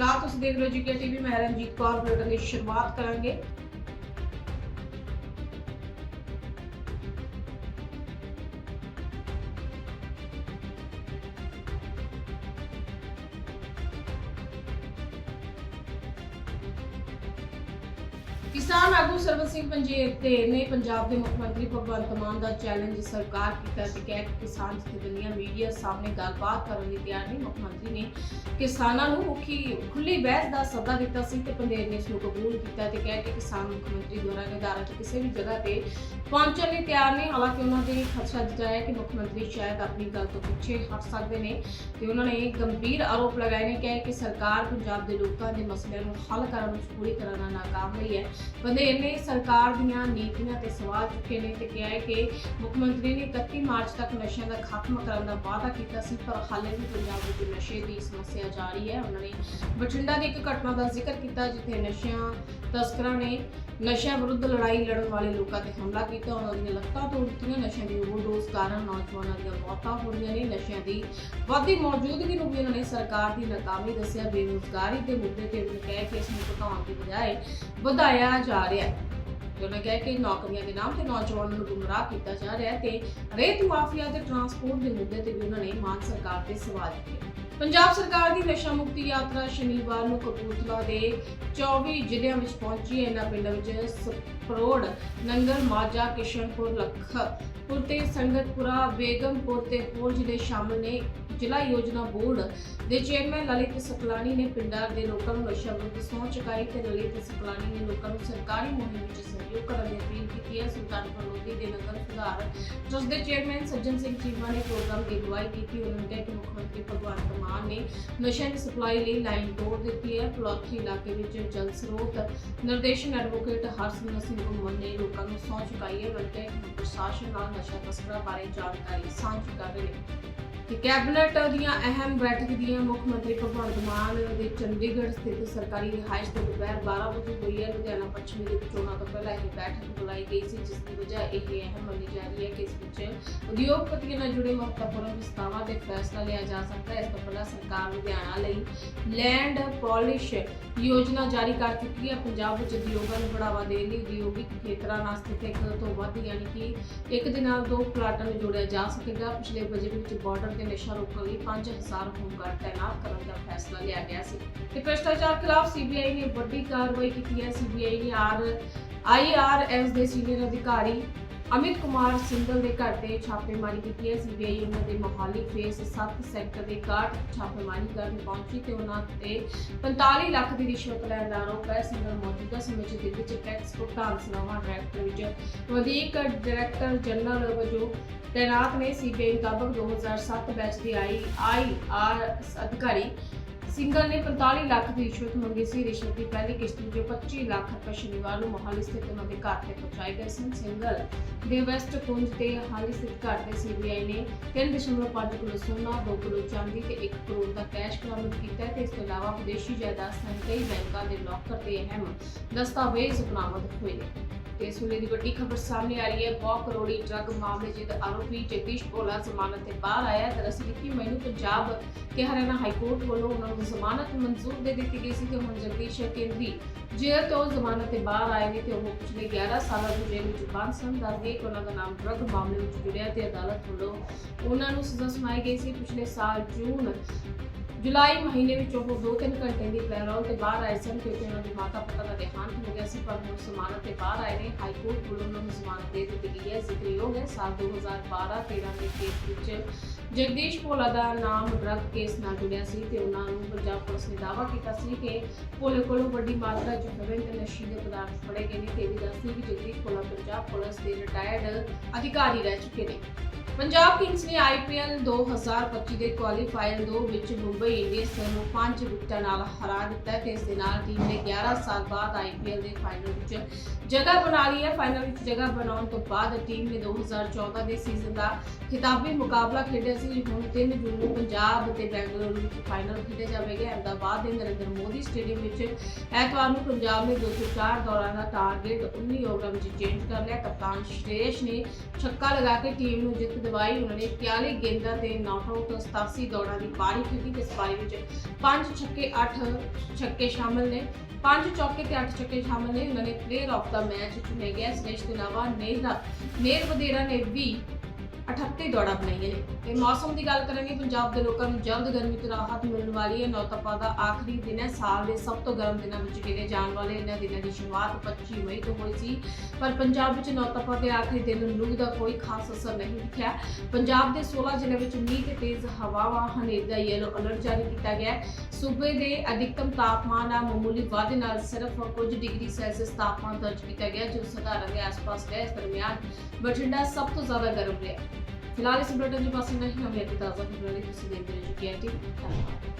ਨਮਸਕਾਰ ਤੁਸੀਂ ਦੇਖ ਰਹੇ ਹੋ ਜੀ ਕੇ ਟੀਵੀ ਮੈਂ ਰਣਜੀਤ ਕੌਰ ਬੁਲੇਟਿਨ ਦੀ ਸ਼ੁਰੂਆਤ ਕਰਾਂਗੇ। ਕਿਸਾਨ ਆਗੂ ਸਰਵਨ ਸਿੰਘ ਪੰਜੇਰ ਤੇ ਨੇ ਪੰਜਾਬ ਦੇ ਮੁੱਖ ਮੰਤਰੀ ਭਗਵੰਤ ਮਾਨ ਦਾ ਚੈਲੰਜ ਸਰਕਾਰ ਕੀਤਾ ਤੇ ਕਿਹਾ ਕਿ ਕਿਸਾਨ ਜਥੇਬੰਦੀਆਂ, ਮੀਡੀਆ ਸਾਹਮਣੇ ਗੱਲਬਾਤ ਕਰਨ ਲਈ ਤਿਆਰ ਨਹੀਂ ਮੁੱਖ ਮੰਤਰੀ ਨੇ ਕਿਸਾਨਾਂ ਨੂੰ ਮੁਖੀ ਖੁੱਲੀ ਬਹਿਸ ਦਾ ਸੱਦਾ ਦਿੱਤਾ ਸੀ ਤੇ ਪੰਦੇਰ ਨੇ ਇਸ ਨੂੰ ਕਬੂਲ ਕੀਤਾ ਤੇ ਕਿਹਾ ਕਿ ਕਿਸਾਨ ਮੁੱਖ ਮੰਤਰੀ ਦੁਆਰਾ ਨਿਰਧਾਰਿਤ ਕਿਸੇ ਵੀ ਜਗ੍ਹਾ ਤੇ ਪਹੁੰਚਣ ਲਈ ਤਿਆਰ ਨਹੀਂ ਹਾਲਾਂਕਿ ਉਹਨਾਂ ਨੇ ਖਦਸ਼ਾ ਜਤਾਇਆ ਕਿ ਮੁੱਖ ਮੰਤਰੀ ਸ਼ਾਇਦ ਆਪਣੀ ਗੱਲ ਤੋਂ ਪਿੱਛੇ ਹਟ ਸਕਦੇ ਨੇ ਤੇ ਉਹਨਾਂ ਨੇ ਗੰਭੀਰ ਆਰੋਪ ਲਗਾਏ ਨੇ। ਕਿਹਾ ਕਿ ਸਰਕਾਰ ਪੰਜਾਬ ਦੇ ਲੋਕਾਂ ਦੇ ਮਸਲਿਆਂ ਨੂੰ ਹੱਲ ਕਰਨ ਵਿੱਚ ਪੂਰੀ ਤਰ੍ਹਾਂ ਨਾਲ ਨਾਕਾਮ ਰਹੀ ਹੈ। ਬੰਦੇਰ ਨੇ। ਸਰਕਾਰ ਦੀਆਂ ਨੀਤੀਆਂ ਤੇ ਸਵਾਲ ਚੁੱਕੇ ਨੇ ਤੇ ਕਿਹਾ ਹੈ ਕਿ ਮੁੱਖ ਮੰਤਰੀ ਨੇ 31 ਮਾਰਚ ਤੱਕ ਨਸ਼ਿਆਂ ਦਾ ਖਾਤਮਾ ਕਰਨ ਦਾ ਵਾਅਦਾ ਕੀਤਾ ਸੀ, ਪਰ ਹਾਲੇ ਵੀ ਪੰਜਾਬ ਵਿੱਚ ਨਸ਼ੇ ਦੀ ਸਮੱਸਿਆ ਜਾਰੀ ਹੈ। ਉਹਨਾਂ ਨੇ ਬਠਿੰਡਾ ਦੀ ਇੱਕ ਘਟਨਾ ਦਾ ਜ਼ਿਕਰ ਕੀਤਾ ਜਿੱਥੇ ਨਸ਼ਿਆਂ ਤਸਕਰਾਂ ਨੇ ਨਸ਼ਿਆਂ ਵਿਰੁੱਧ ਲੜਾਈ ਲੜਨ ਵਾਲੇ ਲੋਕਾਂ ਤੇ ਹਮਲਾ ਕੀਤਾ। ਉਹਨਾਂ ਦੀਆਂ ਲੱਤਾਂ ਤੋੜ ਦਿੱਤੀਆਂ। ਨਸ਼ਿਆਂ ਦੀ ਓਵਰਡੋਜ਼ ਕਾਰਨ ਨੌਜਵਾਨਾਂ ਦੀਆਂ ਮੌਤਾਂ ਹੋ ਰਹੀਆਂ ਨੇ। ਨਸ਼ਿਆਂ ਦੀ ਵੱਧਦੀ ਮੌਜੂਦਗੀ ਨੂੰ ਵੀ ਉਹਨਾਂ ਨੇ ਸਰਕਾਰ ਦੀ ਨਾਕਾਮੀ ਦੱਸਿਆ। ਬੇਰੁਜ਼ਗਾਰੀ ਦੇ ਮੁੱਦੇ ਤੇ ਉਹਨਾਂ ਨੇ ਕਿਹਾ ਇਸ ਨੂੰ ਘਟਾਉਣ ਦੀ ਬਜਾਏ ਵਧਾਇਆ ਜਾ ਰਿਹਾ ਹੈ। ਤੇ ਉਹਨਾਂ ਕਿਹਾ ਕਿ ਨੌਕਰੀਆਂ ਦੇ ਨਾਮ ਤੇ ਨੌਜਵਾਨਾਂ ਨੂੰ ਗੁੰਮਰਾਹ ਕੀਤਾ ਜਾ ਰਿਹਾ ਹੈ ਤੇ ਰੇਤ ਮਾਫੀਆ ਤੇ ਟਰਾਂਸਪੋਰਟ ਦੇ ਮੁੱਦੇ ਤੇ ਵੀ ਉਹਨਾਂ ਨੇ ਮਾਨ ਸਰਕਾਰ ਤੇ ਸਵਾਲ ਚੁੱਕੇ ਪੰਜਾਬ ਸਰਕਾਰ ਦੀ ਨਸ਼ਾ ਮੁਕਤੀ ਯਾਤਰਾ ਸ਼ਨੀਵਾਰ ਨੂੰ ਕਪੂਰਥਲਾ ਦੇ 24 ਜ਼ਿਲ੍ਹਿਆਂ ਵਿੱਚ ਪਹੁੰਚੀ ਇਹਨਾਂ ਪਿੰਡਾਂ ਵਿੱਚ ਸਪਰੋੜ ਨੰਗਲ ਮਾਜਾ ਕਿਸ਼ਨਪੁਰ ਲਖਪੁਰ ਤੇ ਸੰਗਤਪੁਰਾ, ਬੇਗਮਪੁਰ ਤੇ ਹੋਰ ਜ਼ਿਲ੍ਹੇ ਸ਼ਾਮਲ ਨੇ। ਜ਼ਿਲ੍ਹਾ ਯੋਜਨਾ ਬੋਰਡ ਦੇ ਚੇਅਰਮੈਨ ਲਲਿਤ ਸਕਲਾਨੀ ਨੇ ਪਿੰਡਾਂ ਦੇ ਲੋਕਾਂ ਨੂੰ ਨਸ਼ਾ ਵਿਰੁੱਧ ਸਹੁੰ ਚੁਕਾਈ ਤੇ ਲਲਿਤ ਸਕਲਾਨੀ ਨੇ ਲੋਕਾਂ ਨੂੰ ਸਰਕਾਰੀ ਮੁਹਿੰਮ ਵਿੱਚ ਸਹਿਯੋਗ ਕਰਨ ਦੀ ਅਪੀਲ ਕੀਤੀ ਹੈ। ਸੁਲਤਾਨਪੁਰ ਲੋਧੀ ਦੇ ਨਗਰ ਸੁਧਾਰ ਜਿਸ ਦੇ ਚੇਅਰਮੈਨ ਸੱਜਣ ਸਿੰਘ ਚੀਮਾ ਨੇ ਪ੍ਰੋਗਰਾਮ ਦੀ ਅਗਵਾਈ ਕੀਤੀ। ਉਹਨਾਂ ਨੇ ਕਿਹਾ ਕਿ ਮੁੱਖ ਮੰਤਰੀ ਭਗਵੰਤ ਮਾਨ ਨੇ ਨਸ਼ਿਆਂ ਦੀ ਸਪਲਾਈ ਲਈ ਲਾਈਨ ਤੋੜ ਦਿੱਤੀ ਹੈ। ਪਲੌਥੀ ਇਲਾਕੇ ਵਿੱਚ ਜਲ ਸਰੋਤ ਨਿਰਦੇਸ਼ਨ ਐਡਵੋਕੇਟ ਹਰਸਿਮਰਤ ਸਿੰਘ ਘੁੰਮਣ ਨੇ ਲੋਕਾਂ ਨੂੰ ਸਹੁੰ ਚੁਕਾਈ ਹੈ। ਬਲਕਿ ਪ੍ਰਸ਼ਾਸਨ ਨਾਲ ਨਸ਼ਾ ਤਸਕਰਾਂ ਬਾਰੇ ਜਾਣਕਾਰੀ ਸਾਂਝੀ ਕਰ ਰਹੇ ਨੇ। ਤੇ ਕੈਬਨਿਟ ਦੀਆਂ ਅਹਿਮ ਬੈਠਕ ਦੀਆਂ ਮੁੱਖ ਮੰਤਰੀ ਭਗਵੰਤ ਮਾਨ ਦੇ ਚੰਡੀਗੜ੍ਹ ਸਥਿਤ ਸਰਕਾਰੀ ਰਿਹਾਇਸ਼ ਤੋਂ ਦੁਪਹਿਰ 12 ਵਜੇ ਹੋਈ ਹੈ। ਲੁਧਿਆਣਾ ਪੱਛਮੀ ਦੇ ਚੋਣਾਂ ਤੋਂ ਪਹਿਲਾਂ ਇਹ ਬੈਠਕ ਬੁਲਾਈ ਗਈ ਸੀ, ਜਿਸ ਦੀ ਵਜ੍ਹਾ ਇਹ ਅਹਿਮ ਮੰਨੀ ਜਾ ਰਹੀ ਹੈ ਕਿ ਇਸ ਵਿੱਚ ਉਦਯੋਗਪਤੀਆਂ ਨਾਲ ਜੁੜੇ ਮਹੱਤਵਪੂਰਨ ਵਿਸਤਾਵਾਂ ਤੇ ਫੈਸਲਾ ਲਿਆ ਜਾ ਸਕਦਾ ਹੈ। ਇਸ ਤੋਂ ਪਹਿਲਾਂ ਸਰਕਾਰ ਲੁਧਿਆਣਾ ਲਈ ਲੈਂਡ ਪਾਲਿਸ਼ ਯੋਜਨਾ ਜਾਰੀ ਕਰ ਚੁੱਕੀ ਹੈ। ਪੰਜਾਬ ਵਿੱਚ ਉਦਯੋਗਾਂ ਨੂੰ ਬੜਾਵਾ ਦੇਣ ਲਈ ਉਦਯੋਗਿਕ ਖੇਤਰਾਂ ਨਾਲ ਸਥਿਤ ਇੱਕ ਤੋਂ ਵੱਧ, ਯਾਨੀ ਕਿ ਇੱਕ ਦੇ ਨਾਲ ਦੋ ਪਲਾਟਾਂ ਨੂੰ ਜੋੜਿਆ ਜਾ ਸਕੇਗਾ। ਪਿਛਲੇ ਬਜਟ ਵਿੱਚ ਬਾਰਡਰ ਤੇ ਨਸ਼ਾ ਰੋਕਣ ਲਈ 5000 ਹੋਮਗਾਰਡ ਤਾਇਨਾਤ ਕਰਨ ਦਾ ਫੈਸਲਾ ਲਿਆ ਗਿਆ ਸੀ। ਤੇ ਭ੍ਰਿਸ਼ਟਾਚਾਰ ਖਿਲਾਫ ਸੀਬੀਆਈ ਨੇ ਵੱਡੀ ਕਾਰਵਾਈ ਕੀਤੀ ਹੈ। ਸੀਬੀਆਈ ਨੇ ਆਰ ਆਈਆਰਐਸ ਦੇ ਸੀਨੀਅਰ ਅਧਿਕਾਰੀ ਅਮਿਤ ਕੁਮਾਰ ਸਿੰਗਲ ਦੇ ਘਰ ਤੇ ਛਾਪੇਮਾਰੀ ਕੀਤੀ ਹੈ। ਸੀਬੀਆਈ ਉਹਨਾਂ ਦੇ ਮੋਹਾਲੀ ਫੇਸ 7 ਸੈਕਟਰ ਦੇ ਕਾਰਡ ਛਾਪੇਮਾਰੀ ਕਰਨ ਪਹੁੰਚੀ ਤੇ ਉਹਨਾਂ ਤੇ 45 ਲੱਖ ਦੀ ਰਿਸ਼ਵਤ ਲੈਣ ਦਾ ਆਰੋਪ ਹੈ। ਸਿੰਗਲ ਮੌਜੂਦਾ ਸਮੇਂ 'ਚ ਦਿੱਲੀ 'ਚ ਟੈਕਸ ਭੁਗਤਾਨ ਸੇਵਾਵਾਂ ਡਾਇਰੈਕਟਰ ਵਿੱਚ ਵਧੀਕ ਡਾਇਰੈਕਟਰ ਜਨਰਲ ਵਜੋਂ ਤੈਨਾਤ ਨੇ ਸੀਬੀਆਈ ਮੁਤਾਬਕ 2007 ਬੈਚ ਦੇ ਆਈ ਆਈ ਆਰ ਅਧਿਕਾਰੀ ਸਿੰਗਲ ਨੇ 45 ਲੱਖ ਦੀ ਰਿਸ਼ਵਤ ਮੰਗੀ ਸੀ ਰਿਸ਼ਵਤ ਦੀ ਪਹਿਲੀ ਕਿਸ਼ਤ ਵਿੱਚ 25 ਲੱਖ ਰੁਪਏ ਸ਼ਨੀਵਾਰ ਨੂੰ ਮੋਹਾਲੀ ਸਥਿਤ ਉਹਨਾਂ ਦੇ ਘਰ ਤੇ ਪਹੁੰਚਾਏ ਗਏ ਸਨ। ਸਿੰਗਲ ਦੇ ਵੈਸਟ ਕੁੰਜ ਤੇ ਹਾਲੀ ਸਥਿਤ ਘਰ ਤੇ ਸੀਬੀਆਈ ਨੇ 3.5 ਕਿਲੋ ਸੋਨਾ 2 ਕਿਲੋ ਚਾਂਦੀ ਤੇ 1 ਕਰੋੜ ਦਾ ਕੈਸ਼ ਬਰਾਮਦ ਕੀਤਾ ਹੈ ਤੇ ਇਸ ਤੋਂ ਇਲਾਵਾ ਵਿਦੇਸ਼ੀ ਜਾਇਦਾਦ ਸਨ ਕਈ ਬੈਂਕਾਂ ਦੇ ਲੋਕਰ ਤੇ ਅਹਿਮ ਦਸਤਾਵੇਜ਼ ਬਰਾਮਦ ਹੋਏ ਨੇ। ਇਸ ਵੇਲੇ ਦੀ ਵੱਡੀ ਖਬਰ ਸਾਹਮਣੇ ਆ ਰਹੀ ਹੈ। ਬਹੁਤ ਕਰੋੜੀ ਡਰੱਗ ਮਾਮਲੇ 'ਚ ਆਰੋਪੀ ਜਗਦੀਸ਼ ਭੋਲਾ ਜ਼ਮਾਨਤ ਤੇ ਬਾਹਰ ਆਇਆ ਦਰਅਸਲ 21 ਮਈ ਨੂੰ ਪੰਜਾਬ ਤੇ ਹਰਿਆਣਾ ਹਾਈ ਕੋਰਟ ਵੱਲੋਂ ਉਹਨਾਂ ਨੂੰ ਜ਼ਮਾਨਤ ਮਨਜ਼ੂਰ ਦੇ ਦਿੱਤੀ ਗਈ ਸੀ ਤੇ ਹੁਣ ਜਗਦੀਸ਼ ਕੇਂਦਰੀ ਜੇਲ੍ਹ ਤੋਂ ਜ਼ਮਾਨਤ ਤੇ ਬਾਹਰ ਆਏ ਨੇ ਤੇ ਉਹ ਪਿਛਲੇ 11 ਸਾਲਾਂ ਤੋਂ ਜੇਲ੍ਹ ਵਿੱਚ ਬੰਦ ਸਨ। ਦੱਸਦੇ ਕਿ ਉਹਨਾਂ ਦਾ ਨਾਮ ਡਰੱਗ ਮਾਮਲੇ ਵਿੱਚ ਜੁੜਿਆ ਤੇ ਅਦਾਲਤ ਵੱਲੋਂ ਉਹਨਾਂ ਨੂੰ ਸਜ਼ਾ ਸੁਣਾਈ ਗਈ ਸੀ। ਪਿਛਲੇ ਸਾਲ ਜੂਨ ਜੁਲਾਈ ਮਹੀਨੇ ਵਿੱਚ ਉਹ 2-3 ਘੰਟੇ ਦੀ ਪੈਰੋਲ ਤੇ ਬਾਹਰ ਆਏ ਸਨ ਕਿਉਂਕਿ ਉਹਨਾਂ ਦੀ ਮਾਤਾ ਪਿਤਾ ਦਾ ਦੇਹਾਂਤ ਹੋ ਗਿਆ ਸੀ, ਪਰ ਹੁਣ ਜ਼ਮਾਨਤ ਤੇ ਬਾਹਰ ਆਏ ਨੇ। ਹਾਈ ਕੋਰਟ ਵੱਲੋਂ ਉਹਨਾਂ ਨੂੰ ਜ਼ਮਾਨਤ ਦੇ ਦਿੱਤੀ ਗਈ ਹੈ। ਜ਼ਿਕਰਯੋਗ ਹੈ, ਸਾਲ 2012-13 ਦੇ ਕੇਸ ਵਿੱਚ ਜਗਦੀਸ਼ ਭੋਲਾ ਦਾ ਨਾਮ ਡਰੱਗ ਕੇਸ ਨਾਲ ਜੁੜਿਆ ਸੀ ਤੇ ਉਹਨਾਂ ਨੂੰ ਪੰਜਾਬ ਪੁਲਿਸ ਨੇ ਦਾਅਵਾ ਕੀਤਾ ਸੀ ਕਿ ਭੋਲੇ ਕੋਲੋਂ ਵੱਡੀ ਮਾਤਰਾ 'ਚ ਹੈਰੋਇਨ ਤੇ ਨਸ਼ੀਲੇ ਪਦਾਰਥ ਫੜੇ ਗਏ ਨੇ ਤੇ ਵੀ ਦੱਸਦੀ ਕਿ ਜਗਦੀਸ਼ ਭੋਲਾ ਪੰਜਾਬ ਪੁਲਿਸ ਦੇ ਰਿਟਾਇਰਡ ਅਧਿਕਾਰੀ ਰਹਿ ਚੁੱਕੇ ਨੇ। ਪੰਜਾਬ ਕਿੰਗਸ ਨੇ ਆਈਪੀਐਲ 2025 ਦੇ ਕੁਆਲੀਫਾਇਰ 2 ਵਿੱਚ ਮੁੰਬਈ ਇੰਡੀਅਨਸ ਨੂੰ 5 ਵਿਕਟਾਂ ਨਾਲ ਹਰਾ ਦਿੱਤਾ ਤੇ ਇਸ ਦੇ ਨਾਲ ਟੀਮ ਨੇ 11 ਸਾਲ ਬਾਅਦ ਆਈਪੀਐਲ ਦੇ ਫਾਈਨਲ ਵਿੱਚ ਜਗ੍ਹਾ ਬਣਾ ਲਈ ਹੈ। ਫਾਈਨਲ ਵਿੱਚ ਜਗ੍ਹਾ ਬਣਾਉਣ ਤੋਂ ਬਾਅਦ ਟੀਮ ਨੇ 2014 ਦੇ ਸੀਜ਼ਨ ਦਾ ਖਿਤਾਬੀ ਮੁਕਾਬਲਾ ਖੇਡਿਆ ਸੀ ਹੁਣ 3 ਜੂਨ ਨੂੰ ਪੰਜਾਬ ਤੇ ਬੈਂਗਲੁਰੂ ਵਿੱਚ ਫਾਈਨਲ ਖੇਡਿਆ ਜਾਵੇਗਾ। ਅਹਿਮਦਾਬਾਦ ਦੇ ਨਰਿੰਦਰ ਮੋਦੀ ਸਟੇਡੀਅਮ ਵਿੱਚ ਐਤਵਾਰ ਨੂੰ ਪੰਜਾਬ ਨੇ 204 ਦੌੜਾਂ ਦਾ ਟਾਰਗੇਟ 19 ਓਵਰਾਂ ਵਿੱਚ ਚੇਂਜ ਕਰ ਲਿਆ। ਕਪਤਾਨ ਸ਼੍ਰੇਸ਼ ਨੇ ਛੱਕਾ ਲਗਾ ਕੇ ਟੀਮ ਨੂੰ ਜਿੱਤ ਦਵਾਈ। ਉਹਨਾਂ ਨੇ 41 ਗੇਂਦਾਂ ਤੇ 9 ਆਊਟ 87 ਦੌੜਾਂ ਦੀ ਪਾਰੀ ਕੀਤੀ ਤੇ ਇਸ ਪਾਰੀ ਵਿੱਚ 5 ਛੱਕੇ 8 ਛੱਕੇ ਸ਼ਾਮਲ ਨੇ। ਪੰਜ ਚੌਕੇ ਤੇ 8 ਛੱਕੇ ਸ਼ਾਮਲ ਨੇ। ਉਹਨਾਂ ਨੇ ਪਲੇਅਰ ਆਫ ਦਾ ਮੈਚ ਚੁਣੇ ਗਿਆ ਇਸ ਮੈਚ ਇਲਾਵਾ ਨੇਹਰਾ, ਨੇਰ ਵਦੇਰਾ ਨੇ ਵੀ 38 ਦੌੜਾਂ ਬਣਾਈਆਂ ਨੇ। ਤੇ ਮੌਸਮ ਦੀ ਗੱਲ ਕਰਾਂਗੇ, ਪੰਜਾਬ ਦੇ ਲੋਕਾਂ ਨੂੰ ਜਲਦ ਗਰਮੀ ਤੋਂ ਰਾਹਤ ਮਿਲਣ ਵਾਲੀ ਹੈ। ਨੌਤਪਾ ਦਾ ਆਖਰੀ ਦਿਨ ਹੈ। ਸਾਲ ਦੇ ਸਭ ਤੋਂ ਗਰਮ ਦਿਨਾਂ ਵਿੱਚ ਗਿਣੇ ਜਾਣ ਵਾਲੇ ਇਹਨਾਂ ਦਿਨਾਂ ਦੀ ਸ਼ੁਰੂਆਤ 25 ਮਈ ਤੋਂ ਹੋਈ ਸੀ। ਪਰ ਪੰਜਾਬ ਵਿੱਚ ਨੌਤਪਾ ਦੇ ਆਖਰੀ ਦਿਨ ਲੂ ਦਾ ਕੋਈ ਖਾਸ ਅਸਰ ਨਹੀਂ ਦਿਖਿਆ। ਪੰਜਾਬ ਦੇ 16 ਜ਼ਿਲ੍ਹਿਆਂ ਵਿੱਚ ਮੀਂਹ ਤੇ ਤੇਜ਼ ਹਵਾਵਾਂ, ਹਨੇਰੀ ਦਾ ਯੈਲੋ ਅਲਰਟ ਜਾਰੀ ਕੀਤਾ ਗਿਆ ਹੈ। ਸੂਬੇ ਦੇ ਅਧਿਕਤਮ ਤਾਪਮਾਨ ਆ ਮਾਮੂਲੀ ਵਾਧੇ ਨਾਲ ਸਿਰਫ ਕੁਝ ਡਿਗਰੀ ਸੈਲਸੀਅਸ ਤਾਪਮਾਨ ਦਰਜ ਕੀਤਾ ਗਿਆ, ਜੋ ਸਧਾਰਨ ਦੇ ਆਸ-ਪਾਸ ਰਿਹਾ। ਇਸ ਦਰਮਿਆਨ ਬਠਿੰਡਾ ਸਭ ਤੋਂ ਜ਼ਿਆਦਾ ਗਰਮ ਰਿਹਾ। ਫਿਲਹਾਲ ਇਸ ਬੁਲੇਟਿਨ ਦੇ ਪਾਸੇ ਨਹੀਂ, ਹਮੇ ਤਾਜ਼ਾ ਖਬਰਾਂ ਲਈ ਤੁਸੀਂ ਦੇਖਦੇ ਰਹੋ ਜੀ ਧੰਨਵਾਦ।